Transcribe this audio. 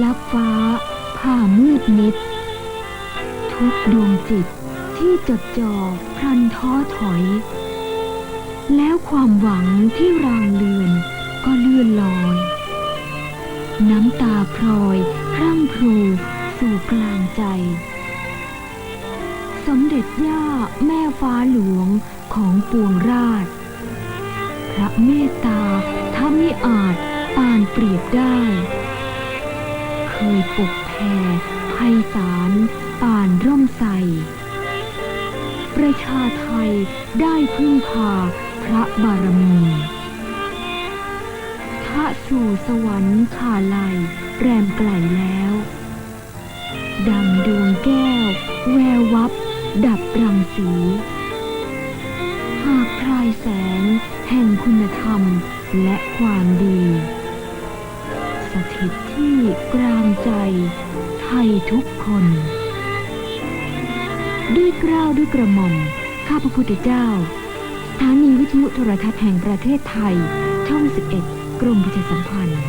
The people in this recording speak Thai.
ลับฟ้า ผ่ามืดมิด ทุกดวงจิตที่จดจ่อพลันท้อถอย แล้วความหวังที่รางเลือนก็เลื่อนลอย น้ำตาพลอยพรั่งพรูสู่กลางใจ สมเด็จย่าแม่ฟ้าหลวงของปวงราช พระเมตตาถ้าไมิอาจปานเปรียบได้ ยปกแผ่ไพศาลป่านร่มใส ประชาไทยได้พึ่งพาพระบารมีทะสู่สวรรค์ขาลัยแรมไกลแล้ว ดังดวงแก้ว แวววับ ดับรังสี หากพรายแสงแห่งคุณธรรมและความดี สถิตที่กลางใจ ไทยทุกคน ด้วยกล้าวด้วยกระหม่อม ข้าพระพุทธเจ้าสถานีวิทยุโทรทัศน์แห่งประเทศไทย ช่อง 11 กรมประชาสัมพันธ์